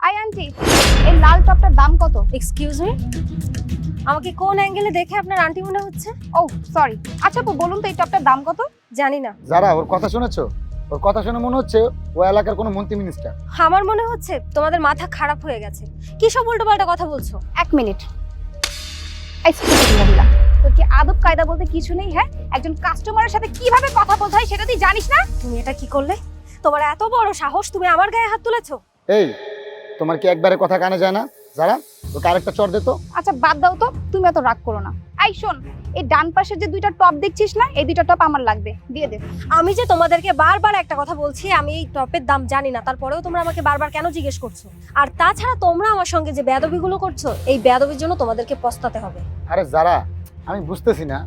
I aunty এই লাল টপটার দাম কত? এক্সকিউজ মি আমাকে কোন অ্যাঙ্গেলে দেখে আপনার আন্টি মনে হচ্ছে? ও সরি আচ্ছা আপু বলুন তো এই টপটার দাম কত? জানি না। যারা ওর কথা শুনেছো? ওর কথা শুনে মনে হচ্ছে ও এলাকার কোনো মন্ত্রী মিনিস্টার আমার মনে হচ্ছে তোমাদের মাথা খারাপ হয়ে গেছে। কি সব উল্টোপাল্টা কথা বলছো? এক মিনিট। এই stupid মহিলা তোর কি আদব কায়দা বলতে কিছু নেই হ্যাঁ? একজন কাস্টমারের সাথে কীভাবে কথা বলতে হয় সেটা তুই জানিস না? তুমি এটা কি করলে? তোমার এত বড় সাহস তুমি আমার গায়ে হাত তুলেছো? এই তোমার কি একবারে কথা কানে যায় না? যারা ওকে আরেকটা চর তো। আচ্ছা বাদ দাও তো তুমি এত রাগ করো না। এই শোন এই ডান পাশে যে দুইটা টপ দেখছিস না এই দুইটা টপ আমার লাগবে দিয়ে দে। আমি যে তোমাদেরকে বারবার একটা কথা বলছি আমি এই টপের দাম জানি না তারপরেও তোমরা আমাকে বারবার কেন জিজ্ঞেস করছ? আর তাছাড়া তোমরা আমার সঙ্গে যে বেয়াদবিগুলো করছ এই বেয়াদবির জন্য তোমাদেরকে পস্তাতে হবে। আরে যারা আমি বুঝতেছি না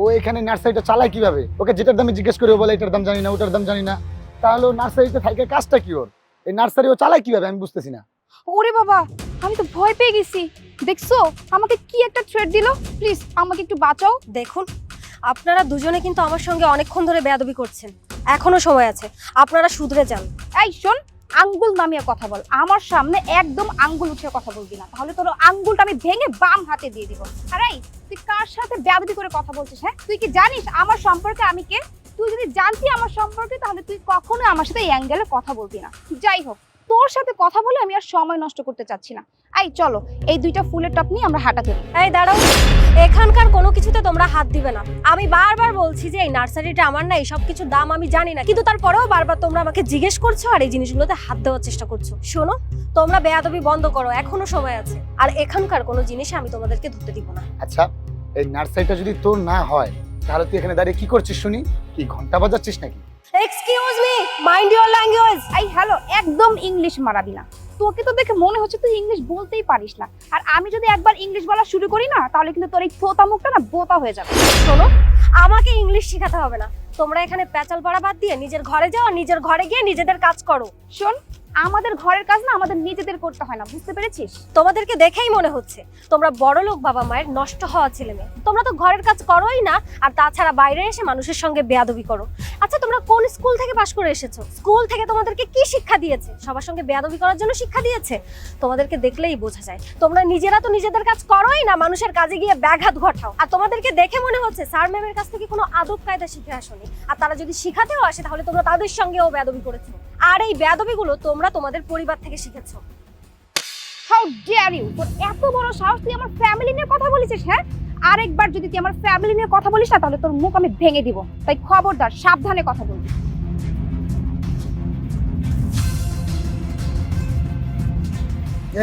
ও এখানে নার্সারিটা চালায় কীভাবে? ওকে যেটার দামে জিজ্ঞেস করে ও বলে এটার দাম জানি না ওটার দাম জানি না। তাহলে ও নার্সারিতে থাকে কাজটা কি ওর? এই নার্সারি ও চালায় কীভাবে আমি বুঝতেছি না। ওরে বাবা আমি তো ভয় পেয়ে গেছি। দেখছ আমাকে কি একটা থ্রেড দিল? প্লিজ আমাকে একটু বাঁচাও। দেখুন আপনারা দুজনে কিন্তু আমার সঙ্গে অনেকক্ষণ ধরে বেয়াদবি করছেন। এখনও সময় আছে আপনারা শুধরে যান। এই শোন আঙ্গুল নামিয়ে কথা বল। আমার সামনে একদম আঙ্গুল উঠে কথা বলবি না। তাহলে তোর আঙ্গুলটা আমি ভেঙে বাম হাতে দিয়ে দিব। আর এই তুই কার সাথে ব্যাধি করে কথা বলছিস হ্যাঁ? তুই কি জানিস আমার সম্পর্কে আমি কে? তুই যদি জানতি আমার সম্পর্কে তাহলে তুই কখনো আমার সাথে এই অ্যাঙ্গেলে কথা বলবি না। যাই হোক তোর সাথে কথা বলে আমি আর সময় নষ্ট করতে চাচ্ছি না। এই চলো এই দুইটা ফুলের টপ নিয়ে আমরা হাঁটা ধরি এই দাঁড়াও এখানকার কোনো কিছুতে তোমরা হাত দিবে না। আমি বারবার বলছি যে এই নার্সারিটা আমার না এই সব কিছুর দাম আমি জানি না। কিন্তু তারপরেও বারবার তোমরা আমাকে জিজ্ঞেস করছ আর এই জিনিসগুলোতে হাত দেওয়ার চেষ্টা করছ। শোনো তোমরা বেয়াদবি বন্ধ করো এখনও সময় আছে। আর এখানকার কোনো জিনিসে আমি তোমাদেরকে ধরতে দিব না। আচ্ছা এই নার্সারিটা যদি তোর না হয় তাহলে তুই এখানে দাঁড়িয়ে কি করছিস শুনি? কি ঘণ্টা বাজাচ্ছিস নাকি? Excuse me mind your language এই হ্যালো ইংলিশ মারাবি না। তোকে তো দেখে মনে হচ্ছে তুই ইংলিশ বলতেই পারিস না। আর আমি যদি একবার ইংলিশ বলা শুরু করি না, তাহলে কিন্তু তোর এই থোতা মুখটা না বোতা হয়ে যাবে। শোনো, আমাকে ইংলিশ শেখাতে হবে না। তোমরা এখানে প্যাচাল পড়া বাদ দিয়ে নিজের ঘরে যাও নিজের ঘরে গিয়ে নিজেদের কাজ করো। শোন আমাদের ঘরের কাজ না আমাদের নিজেদের করতে হয় না, বুঝতে পেরেছিস? তোমাদেরকে দেখেই মনে হচ্ছে তোমরা বড় লোক বাবা মায়ের নষ্ট হওয়া ছেলে মেয়ে। তোমরা তো ঘরের কাজ করোই না, আর তাছাড়া বাইরে এসে মানুষের সঙ্গে বেয়াদবি করো। আচ্ছা তোমরা কোন স্কুল থেকে পাশ করে এসেছ? স্কুল থেকে তোমাদেরকে কি শিক্ষা দিয়েছে? সবার সঙ্গে বেয়াদবি করার জন্য শিক্ষা দিয়েছে? তোমাদেরকে দেখলেই বোঝা যায়। তোমরা নিজেরা তো নিজেদের কাজ করোই না, মানুষের কাজে গিয়ে ব্যাঘাত ঘটাও। আর তোমাদেরকে দেখে মনে হচ্ছে স্যার ম্যামের কাছ থেকে কোনো আদব কায়দা শিখে আসোনি। আর তারা যদি শিখাতেও আসে, তাহলে তোমরা তাদের সঙ্গেও বেয়াদবি করেছ। আর এই বেয়াদবিগুলো তোমরা তোমাদের পরিবার থেকে শিখেছো। হাউ ডেয়ার ইউ তোর এত বড় সাহস তুই আমার ফ্যামিলি নিয়ে কথা বলেছিস হ্যাঁ? আরেকবার যদি তুই আমার ফ্যামিলি নিয়ে কথা বলিস না তাহলে তোর মুখ আমি ভেঙে দিব। তাই খবরদার সাবধানে কথা বলবি।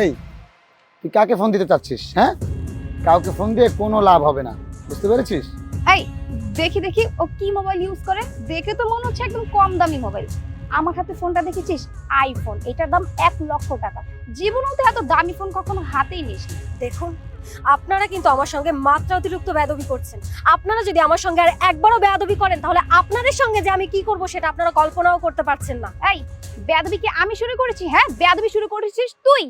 এই তুই কাকে ফোন দিতে চাচ্ছিস হ্যাঁ? কাউকে ফোন দিয়ে কোনো লাভ হবে না বুঝতে পেরেছিস? এই দেখি দেখি ও কি মোবাইল ইউজ করে? দেখে তো মনে হচ্ছে একদম কম দামি মোবাইল আমার হাতে ফোনটা দেখেছিস? আইফোন এটার দাম এক লক্ষ টাকা। জীবনেও তো এত দামি ফোন কখনো হাতেই নিস দেখুন আপনারা কিন্তু আমার সঙ্গে মাত্রা অতিরিক্ত বেদবি করছেন। আপনারা যদি আমার সঙ্গে আর একবারও বেদবি করেন তাহলে আপনাদের সঙ্গে যে আমি কি করব সেটা আপনারা কল্পনাও করতে পারছেন না। এই বেদবি কি আমি শুরু করেছি? হ্যাঁ বেদবি শুরু করেছিস তুই।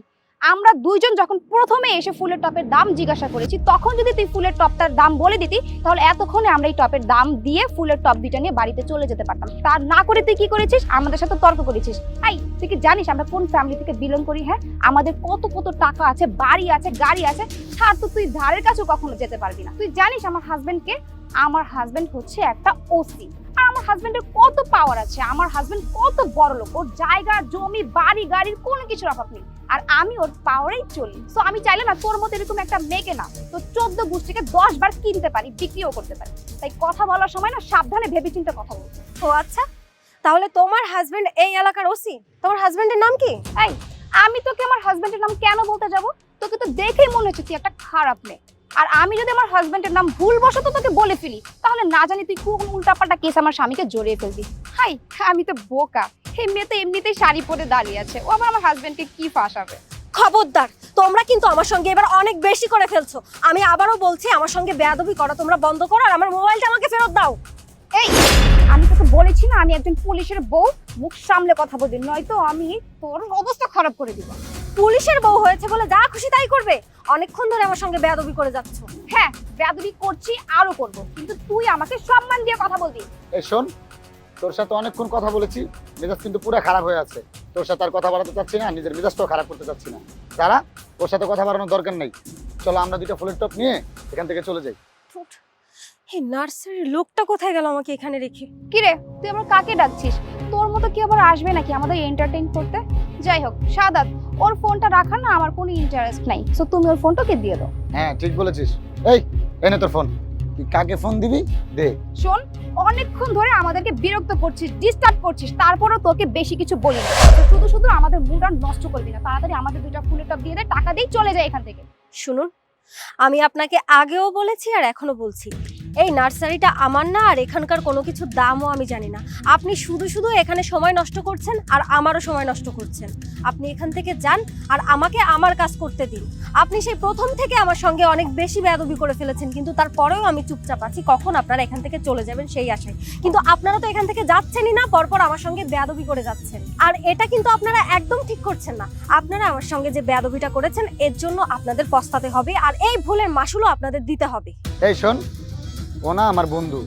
আমরা দুইজন যখন প্রথমে এসে ফুলের টপের দাম জিজ্ঞাসা করেছি, তখন যদি তুই ফুলের টপটার দাম বলে দিতি, তাহলে এতক্ষণে আমরা এই টপের দাম দিয়ে ফুলের টপ দুইটা নিয়ে বাড়িতে চলে যেতে পারতাম। তা না করে তুই কি করেছিস? আমাদের সাথে তর্ক করেছিস। এই, তুই কি জানিস আমরা কোন ফ্যামিলি থেকে বিলং করি হ্যাঁ? আমাদের কত কত টাকা আছে, বাড়ি আছে, গাড়ি আছে, ছাড় তো তুই ধারের কাছেও কখনো যেতে পারবি না। তুই জানিস আমার হাজবেন্ডকে আমার হাজবেন্ড হচ্ছে একটা ওসি আর আমার হাজবেন্ডের কত পাওয়ার আছে আমার হাজবেন্ড কত বড় লোক ওর জায়গা জমি বাড়ি গাড়ির কোনো কিছুর অভাব নেই। আর আমি ওর পাওয়ারেই চলি। সো আমি চাইলে না তোর মতো এরকম একটা মেয়েকে না তো চোদ্দ গোষ্ঠীকে দশ বার কিনতে পারি বিক্রিও করতে পারি। তাই কথা বলার সময় না সাবধানে ভেবেচিন্তে কথা বলতে ও আচ্ছা তাহলে তোমার হাজবেন্ড এই এলাকার ওসি? তোমার হাজবেন্ডের নাম কি? এই আমি তোকে আমার হাজবেন্ডের নাম কেন বলতে যাব? তোকে তো দেখেই মনে হচ্ছে তুই একটা খারাপ মেয়ে। আর আমি যদি আমার হাজবেন্ডের নাম ভুল বশত তোকে বলে ফেলি তাহলে না জানি তুই কোন উল্টাপাল্টা কেস আমার স্বামীকে জড়িয়ে ফেলবি। হাই আমি তো বোকা। এই মেয়ে তো এমনিতেই শাড়ি পরে দাঁড়িয়ে আছে। ও আবার আমার হাজবেন্ডকে কি ফাঁসাবে? খবরদার তোমরা কিন্তু আমার সঙ্গে এবার অনেক বেশি করে ফেলছো। আমি আবারও বলছি আমার সঙ্গে বেয়াদবি করা তোমরা বন্ধ করো আর আমার মোবাইলটা আমাকে ফেরত দাও। এই আমি তোকে বলেছি না আমি একজন পুলিশের বউ মুখ সামলে কথা বলবি নয়তো আমি তোর অবস্থা খারাপ করে দিব। পুলিশের বউ হয়েছে বলে যা খুশি তাই করবে। অনেকক্ষণ ধরে আমার সঙ্গে বেয়াদবি করে যাচ্ছ। হ্যাঁ বেয়াদবি করছি আরও করব। কিন্তু তুই আমাকে সম্মান দিয়ে কথা বলবি। এই শোন তোর সাথে অনেকক্ষণ কথা বলেছি মেজাজ কিন্তু পুরো খারাপ হয়ে আছে। তোর সাথে আর কথা বাড়াতে চাচ্ছি না নিজের মেজাজটাও খারাপ করতে চাচ্ছি না। তারা ওর সাথে কথা বাড়ানোর দরকার নেই। চলো আমরা দুটো ফুলের টপ নিয়ে এখান থেকে চলে যাই। এই নার্সারির লোকটা কোথায় গেল আমাকে এখানে রেখে? কিরে তুই আমার কাকে ডাকছিস? তোর মতো কি আবার আসবে নাকি আমাদের এন্টারটেইন করতে? যাই হোক সাদাত ওর ফোনটা রাখার না আমার কোনো ইন্টারেস্ট নাই। সো তুমি ওর ফোনটাকে দিয়ে দাও। হ্যাঁ ঠিক বলেছিস। এই এনে তোর ফোন তুই কাকে ফোন দিবি? দে। শোন অনেকক্ষণ ধরে আমাদেরকে বিরক্ত করছিস ডিস্টার্ব করছিস তারপরেও তোকে বেশি কিছু বলি না শুধু শুধু আমাদের মুডটা নষ্ট করবি না তাড়াতাড়ি আমাদের দুইটা ফুলের টপ দিয়ে দে টাকা দিয়ে চলে যায় এখান থেকে। শুনুন আমি আপনাকে আগেও বলেছি আর এখনও বলছি। এই নার্সারিটা আমার না আর এখানকার কোনো কিছু দামও আমি জানি না। আপনি শুধু শুধু এখানে সময় নষ্ট করছেন আর আমারও সময় নষ্ট করছেন। আপনি এখান থেকে যান আর আমাকে আমার কাজ করতে দিন। আপনি সেই প্রথম থেকে আমার সঙ্গে অনেক বেশি বেয়াদবি করে ফেলেছেন, কিন্তু তারপরেও আমি চুপচাপ আছি। কখন আপনারা এখান থেকে চলে যাবেন সেই আশায়। কিন্তু আপনারা তো এখান থেকে যাচ্ছেনই না, পরপর আমার সঙ্গে বেয়াদবি করে যাচ্ছেন। আর এটা কিন্তু আপনারা একদম ঠিক করছেন না। আপনারা আমার সঙ্গে যে বেয়াদবিটা করেছেন, এর জন্য আপনাদের পস্তাতে হবে আর এই ভুলের মাসুলও আপনাদের দিতে হবে। এই শোন ও না আমার বন্ধু।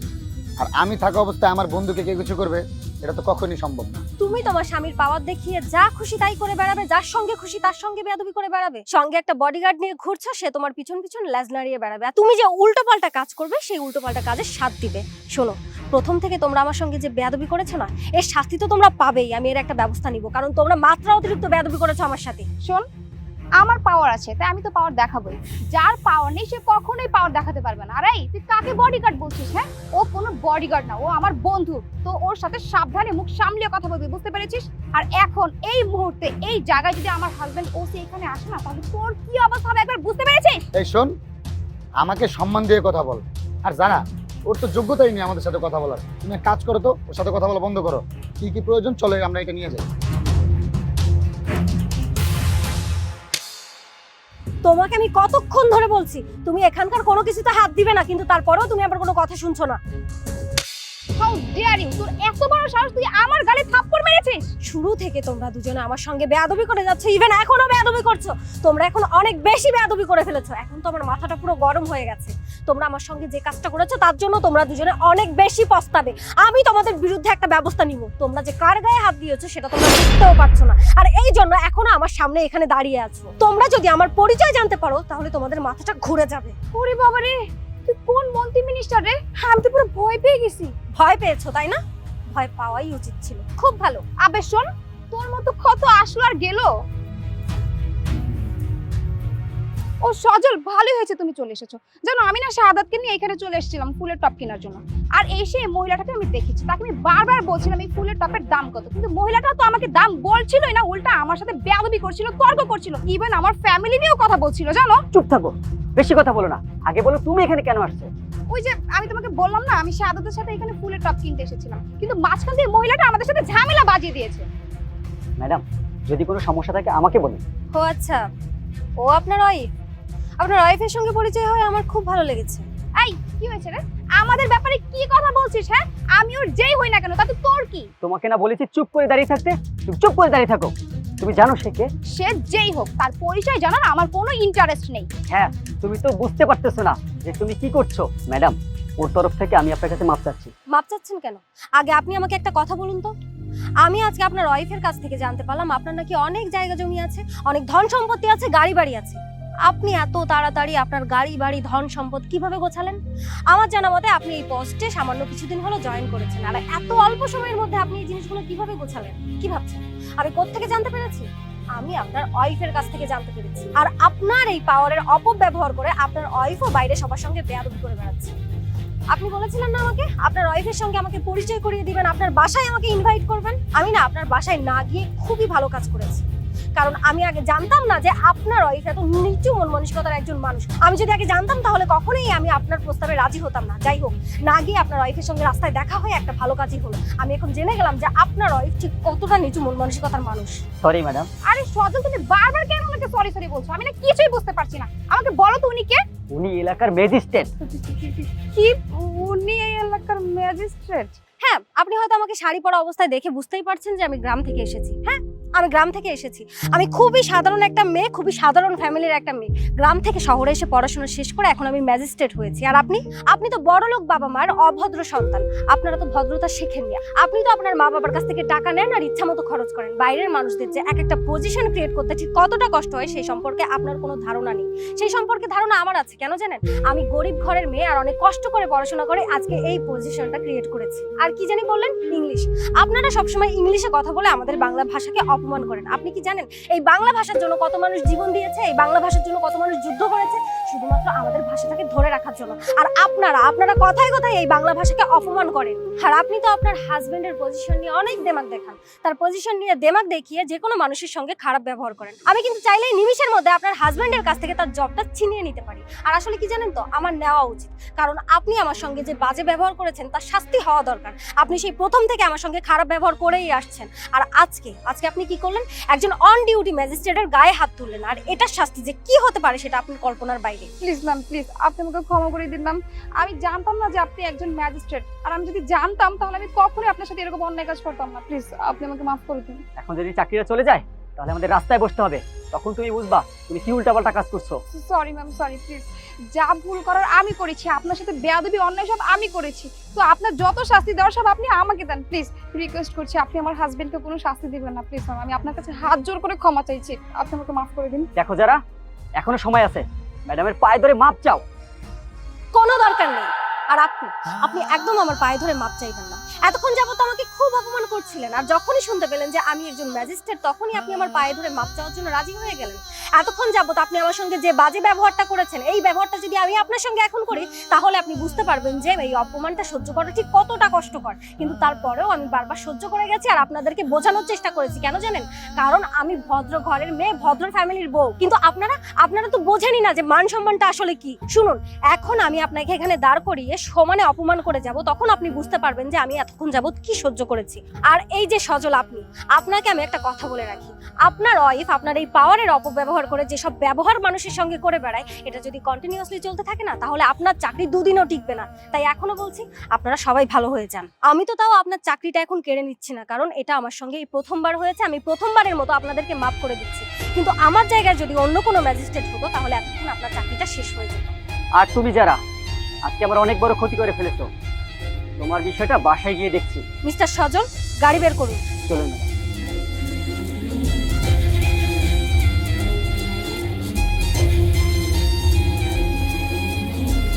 আর আমি থাকা অবস্থায় আমার বন্ধুকে কে কিছু করবে, এটা তো কখনই সম্ভব না। তুমি তোমার স্বামীর পাওয়ার দেখিয়ে যা খুশি তাই করে বেড়াবে, যার সঙ্গে খুশি তার সঙ্গে বেয়াদবি করে বেড়াবে। সঙ্গে একটা বডিগার্ড নিয়ে ঘুরছো, সে তোমার পিছন পিছন লেজ নাড়িয়ে বেড়াবে। আর তুমি যে উল্টো পাল্টা কাজ করবে, সেই উল্টো পাল্টা কাজের সাথ দিবে। শোনো, প্রথম থেকে তোমরা আমার সঙ্গে যে বেয়াদবি করেছ না, এর শাস্তি তো তোমরা পাবেই। আমি এর একটা ব্যবস্থা নিব, কারণ তোমরা মাত্রা অতিরিক্ত বেয়াদবি করেছ আমার সাথে। শোন আমার পাওয়ার আছে, তাই আমি তো পাওয়ার দেখাবোই। যার পাওয়ার নেই, সে কখনোই পাওয়ার দেখাতে পারবে না। আরে, তুই কাকে বডিগার্ড বলছিস হ্যাঁ? ও কোনো বডিগার্ড না, ও আমার বন্ধু। তো ওর সাথে সাবধানে মুখ সামলিয়ে কথা বলবি, বুঝতে পেরেছিস? আর এখন, এই মুহূর্তে, এই জায়গায় যদি আমার হাজবেন্ড ও সে এখানে আসে না, তাহলে তোর কি অবস্থা হবে একবার বুঝতে পেরেছিস? এই শোন, আমাকে সম্মান দিয়ে কথা বল। আর জানা, ওর তো যোগ্যতাই নেই আমাদের সাথে কথা বলার। তুমি কাজ করো তো, ওর সাথে কথা বলা বন্ধ করো। কি কি প্রয়োজন, চলে আমরা এটা নিয়ে যাই। তোমাকে আমি কতক্ষণ ধরে বলছি? তুমি এখানকার কোনো কিছুতে হাত দিবে না কিন্তু তারপরেও তুমি আমার কোনো কথা শুনছো না। হাউ ডিয়ার ইউ তোর এত বড় সাহস তুই আমার গালে থাপ্পড় মেরেছিস? শুরু থেকে তোমরা দুজনে আমার সঙ্গে বেয়াদবি করে যাচ্ছ ইভেন এখনও বেয়াদবি করছ। তোমরা এখন অনেক বেশি বেয়াদবি করে ফেলেছো। এখন তো আমার মাথাটা পুরো গরম হয়ে গেছে। তোমরা আমার সঙ্গে যে কাজটা করেছ তার জন্য তোমরা দুজনে অনেক বেশি পস্তাবে। আমি তোমাদের বিরুদ্ধে একটা ব্যবস্থা নিব। তোমরা যে কার গায়ে হাত দিয়েছ সেটা তোমরা বুঝতেও পারছ না। আর এই জন্য এখনও আমার সামনে এখানে দাঁড়িয়ে আছো। তোমরা যদি আমার পরিচয় জানতে পারো তাহলে তোমাদের মাথাটা ঘুরে যাবে। ওরে বাবা রে তুই কোন মন্ত্রী মিনিস্টার রে? হ্যাঁ আমি তো পুরো ভয় পেয়ে গেছি। ভয় পেয়েছ তাই না? ভয় পাওয়াই উচিত ছিল। খুব ভালো। আবে শোন তোর মতো কত আসলো আর গেল? ও সজল ভালোই হয়েছে তুমি চলে এসেছ। জানো আমি না শাহাদাতকে নিয়ে এখানে চলে এসেছিলাম ফুলের টপ কেনার জন্য। আর এসে এই মহিলাটাকে আমি দেখেছি তাকে আমি বারবার বলছিলাম এই ফুলের টপের দাম কত। কিন্তু মহিলাটা তো আমাকে দাম বলছিলই না উল্টা আমার সাথে বেয়াদবি করছিল তর্ক করছিল ইভেন আমার ফ্যামিলি নিয়েও কথা বলছিল জানো? চুপ থাকো বেশি কথা বলো না। আগে বলো তুমি এখানে কেন আসছো? ওই যে আমি তোমাকে বললাম না আমি শাহাদাতের সাথে এখানে ফুলের টপ কিনতে এসেছিলাম। কিন্তু মাঝখান দিয়ে মহিলাটা আমাদের সাথে ঝামেলা বাজিয়ে দিয়েছে। ম্যাডাম যদি কোনো সমস্যা থাকে আমাকে বলুন। ও আচ্ছা ও আপনার ওয়াইফ আপনার ওয়াইফের সঙ্গে পরিচয় হয়ে আমার খুব ভালো লেগেছে। এই কি হয়েছে রে? আমাদের ব্যাপারে কি কথা বলছিস হ্যাঁ? আমি ওর যেই হই না কেন তাতে তোর কি? তোমাকে না বলেছি চুপ করে দাঁড়িয়ে থাকতে? তুমি চুপ করে দাঁড়িয়ে থাকো। তুমি জানো সে কে? সে যেই হোক তার পরিচয় জানার আমার কোনো ইন্টারেস্ট নেই। হ্যাঁ তুমি তো বুঝতে পারতেছো না যে তুমি কি করছ। ম্যাডাম ওর তরফ থেকে আমি আপনার কাছে মাপ চাচ্ছি। মাপ চাচ্ছেন কেন? আগে আপনি আমাকে একটা কথা বলুন তো। আমি আজকে আপনার ওয়াইফের কাছ থেকে জানতে পারলাম আপনার নাকি অনেক জায়গা জমি আছে অনেক ধন সম্পত্তি আছে গাড়ি বাড়ি আছে। আপনি এত তাড়াতাড়ি আপনার গাড়ি, বাড়ি, ধন সম্পদ কীভাবে গোছালেন? আমার জানা মতে আপনি এই পোস্টে সামান্য কিছুদিন হলো জয়েন করেছেন। আর এত অল্প সময়ের মধ্যে আপনি এই জিনিসগুলো কীভাবে গোছালেন? কি ভাবছেন? আমি কোত্থেকে জানতে পেরেছি? আমি আপনার ওয়াইফের কাছ থেকে জানতে পেরেছি। আর আপনার এই পাওয়ারের অপব্যবহার করে আপনার ওয়াইফও বাইরে সবার সঙ্গে বেয়াদবি করে বেড়াচ্ছে। আপনি বলেছিলেন না আমাকে? আপনার ওয়াইফের সঙ্গে আমাকে পরিচয় করিয়ে দিবেন, আপনার বাসায় আমাকে ইনভাইট করবেন? আমি না, আপনার বাসায় না গিয়ে খুবই ভালো কাজ করেছি। কারণ আমি আগে জানতাম না যে আপনার ওয়াইফ এত নিচু মন মানসিকতার একজন মানুষ। আমি যদি আগে জানতাম তাহলে কখনোই আমি আপনার প্রস্তাবে রাজি হতাম না। যাই হোক না গিয়ে আপনার ওয়াইফের সঙ্গে রাস্তায় দেখা হয়ে একটা ভালো কাজই হলো। আমি এখন জেনে গেলাম যে আপনার ওয়াইফ ঠিক কতটা নিচু মন মানসিকতার মানুষ। সরি ম্যাডাম আরে সজল তুমি বারবার কেন ওনাকে সরি সরি বলছো? আমি না কিছুই বুঝতে পারছি না। আমাকে বলো তো উনি কে? উনি এলাকার ম্যাজিস্ট্রেট কি? উনি এলাকার ম্যাজিস্ট্রেট হ্যাঁ আপনি হয়তো আমাকে শাড়ি পরা অবস্থায় দেখে বুঝতেই পারছেন যে আমি গ্রাম থেকে এসেছি। হ্যাঁ? আমি গ্রাম থেকে এসেছি। আমি খুবই সাধারণ একটা মেয়ে, খুবই সাধারণ ফ্যামিলির একটা মেয়ে। গ্রাম থেকে শহরে এসে পড়াশোনা শেষ করে এখন আমি ম্যাজিস্ট্রেট হয়েছি। আর আপনি? আপনি তো বড়লোক বাবা মার অভদ্র সন্তান। আপনারা তো ভদ্রতা শেখেননি আপনি তো আপনার মা বাবার কাছ থেকে টাকা নেন আর ইচ্ছা মতো খরচ করেন। বাইরের মানুষদের যে এক একটা পজিশন ক্রিয়েট করতে ঠিক কতটা কষ্ট হয়, সেই সম্পর্কে আপনার কোনো ধারণা নেই। সেই সম্পর্কে ধারণা আমার আছে, কেন জানেন? আমি গরিব ঘরের মেয়ে আর অনেক কষ্ট করে পড়াশোনা করে আজকে এই পজিশনটা ক্রিয়েট করেছি। আর কি জানি বললেন? ইংলিশ। আপনারা সবসময় ইংলিশে কথা বলে আমাদের বাংলা ভাষাকে অপমান করেন। আপনি কি জানেন, এই বাংলা ভাষার জন্য কত মানুষ জীবন দিয়েছে, এই বাংলা ভাষার জন্য কত মানুষ যুদ্ধ করেছে? শুধুমাত্র আমাদের ভাষাটাকে ধরে রাখার জন্য। আর আপনারা আপনারা কথায় কথায় এই বাংলা ভাষাকে অপমান করেন। আর আপনি তো আপনার হাজবেন্ডের পজিশন নিয়ে অনেক দেমাগ দেখান। তার পজিশন নিয়ে দেমাগ দেখিয়ে যে কোনো মানুষের সঙ্গে খারাপ ব্যবহার করেন। আমি কিন্তু চাইলেই নিমিষের মধ্যে আপনার হাজবেন্ডের কাছ থেকে তার জবটা ছিনিয়ে নিতে পারি। আর আসলে কি জানেন তো? আমার নেওয়া উচিত। কারণ আপনি আমার সঙ্গে যে বাজে ব্যবহার করেছেন, তার শাস্তি হওয়া দরকার। আপনি সেই প্রথম থেকে আমার সঙ্গে খারাপ ব্যবহার করেই আসছেন। আর আজকে আজকে আপনি কি করলেন? একজন অন ডিউটি ম্যাজিস্ট্রেটের গায়ে হাত তুললেন। আর এটার শাস্তি যে কি হতে পারে সেটা আপনি কল্পনার বাইরে। প্লিজ ম্যাম প্লিজ আপনি আমাকে ক্ষমা করে দিন ম্যাম আমি জানতাম না যে আপনি একজন ম্যাজিস্ট্রেট। আর আমি যদি জানতাম তাহলে আমি কখনোই আপনার সাথে এরকম অন্যায় কাজ করতাম না। প্লিজ আপনি আমাকে মাফ করে দিন। এখন যদি চাকরিটা চলে যায় তাহলে আমাদের রাস্তায় বসতে হবে। তখন তুমি বুঝবা তুমি কি উল্টাপাল্টা কাজ করছ। সরি ম্যাম সরি প্লিজ যা ভুল করার আমি করেছি আপনার সাথে বেয়াদবি অন্যায় সব আমি করেছি। তো আপনার যত শাস্তি দেওয়ার সব আপনি আমাকে দেন প্লিজ রিকোয়েস্ট করছি আপনি আমার হাজবেন্ডকে কোনো শাস্তি দিবেন না প্লিজ ম্যাম আমি আপনার কাছে হাত জোর করে ক্ষমা চাইছি। আপনি আমাকে মাফ করে দিন। দেখো যারা এখনও সময় আছে। ম্যাডামের পায়ে ধরে মাপ চাও। কোনো দরকার নেই। আর আপনি আপনি একদম আমার পায়ে ধরে মাপ চাইবেন না। এতক্ষণ যাবত আমাকে খুব অপমান করছিলেন আর যখনই শুনতে পেলেন যে আমি একজন ম্যাজিস্ট্রেট তখনই আপনি আমার পায়ে ধরে মাপ চাওয়ার জন্য রাজি হয়ে গেলেন। এতক্ষণ যাবত আপনি আমার সঙ্গে যে বাজে ব্যবহারটা করেছেন, এই ব্যবহারটা যদি আমি আপনার সঙ্গে এখন করি, তাহলে আপনি বুঝতে পারবেন যে এই অপমানটা সহ্য করা ঠিক কতটা কষ্টকর। কিন্তু তারপরেও আমি বারবার সহ্য করে গেছি আর আপনাদেরকে বোঝানোর চেষ্টা করেছি, কেন জানেন? কারণ আমি ভদ্র ঘরের মেয়ে, ভদ্র ফ্যামিলির বউ। কিন্তু আপনারা আপনারা তো বোঝেনই না যে মান সম্মানটা আসলে কি। শুনুন, এখন আমি আপনাকে এখানে দাঁড় করিয়ে সমানে অপমান করে যাব, তখন আপনি বুঝতে পারবেন যে আমি এতক্ষণ যাবত কি সহ্য করেছি। আর এই যে সজল আপনি, আপনাকে আমি একটা কথা বলে রাখি। আপনার ওয়াইফ আপনার এই পাওয়ারের অপব্যবহার করে যেসব ব্যবহার মানুষের সঙ্গে করে বেড়ায় এটা যদি কন্টিনিউয়াসলি চলতে থাকে না তাহলে আপনার চাকরি দুদিনও টিকবে না। তাই এখনও বলছি আপনারা সবাই ভালো হয়ে যান। আমি তো তাও আপনার চাকরিটা এখন কেড়ে নিচ্ছি না কারণ এটা আমার সঙ্গে এই প্রথমবার হয়েছে আমি প্রথমবারের মতো আপনাদেরকে মাফ করে দিচ্ছি। কিন্তু আমার জায়গায় যদি অন্য কোনো ম্যাজিস্ট্রেট হতো তাহলে এতক্ষণ আপনার চাকরিটা শেষ হয়ে যেত। আর তুমি যারা আজকে আমার অনেক বড় ক্ষতি করে ফেলেছো তোমার বিষয়টা বাসায় গিয়ে দেখছি। মিস্টার সজল গাড়ি বের করুন। চলুন।